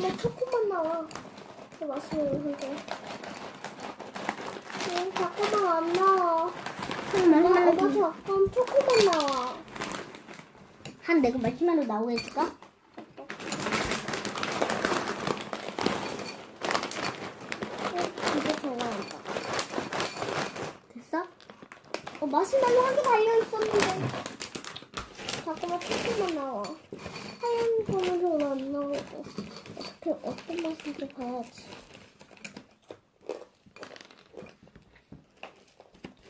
근데 초코만 나와. 그 마시멜로 근데. 응, 잠깐만 안 나와. 그럼 엄마, 좀- 잠깐 초코만 나와. 한 내가 마시멜로 나오게 해줄까? 어. 됐어? 어, 마시멜로 한 개 달려 있었는데. 잠깐만 초코만 나와. 하얀 거는 잘안 나오고. 어떤 맛인지 봐야지.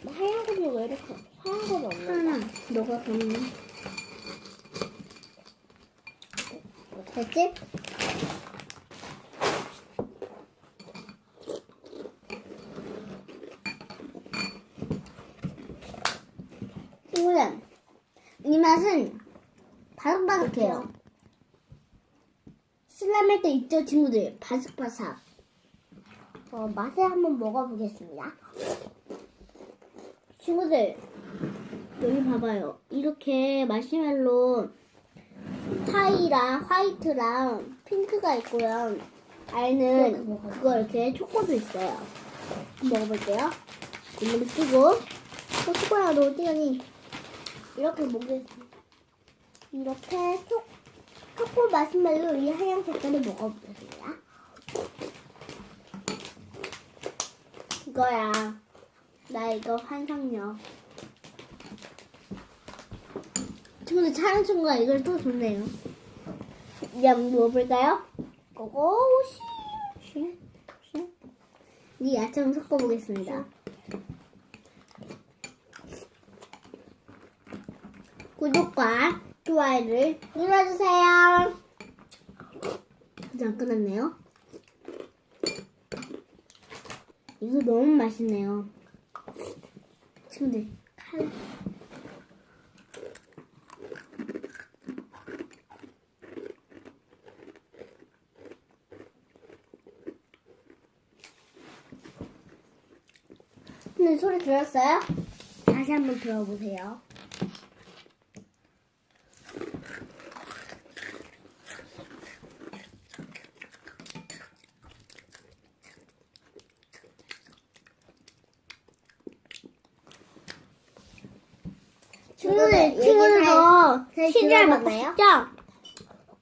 하얀 거는 왜 이렇게 하얀 거는 없나? 하나. 너가 그러면. 됐지? 친구들, 이 맛은 바삭바삭해요. 슬라임할 때 있죠, 친구들? 바삭바삭. 어, 맛을 한번 먹어보겠습니다. 친구들, 여기 봐봐요. 이렇게 마시멜로 파이랑 화이트랑 핑크가 있고요. 알는 그거 이렇게 초코도 있어요. 먹어볼게요. 이물을 끼고, 어, 초코야, 너 어디 가니? 이렇게 먹겠습니다. 이렇게 초, 초코 마시멜로 이 하얀 색깔을 먹어보겠습니다. 이거야. 나 이거 환상력. 친구들 촬영 친구가 이걸 또 줬네요. 이제 한번 먹어볼까요? 시. 이 야채를 섞어보겠습니다. 구독과 좋아요를 눌러주세요. 이제 안 끝났네요. 이거 너무 맛있네요. 친구들, 칼. 근데 소리 들었어요? 다시 한번 들어보세요. 친구들, 얘기 친구들 잘- 더잘 신잘 먹고? 싶죠?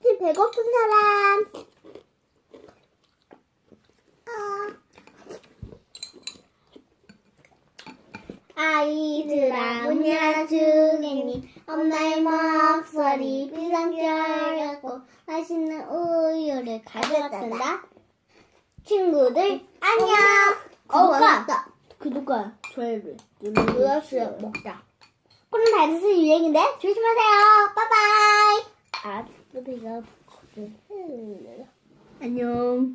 혹시 배고픈 사람? 아. 아이들아 문 열어주겠니 엄마의 목소리 비상결였고 맛있는 우유를 가져간다 친구들 안녕 어, 구독과. 구독과 좋아요를 눌러주세요 먹자 그럼 다이어트 유행인데 조심하세요. 빠바이. 아 또 배가 안녕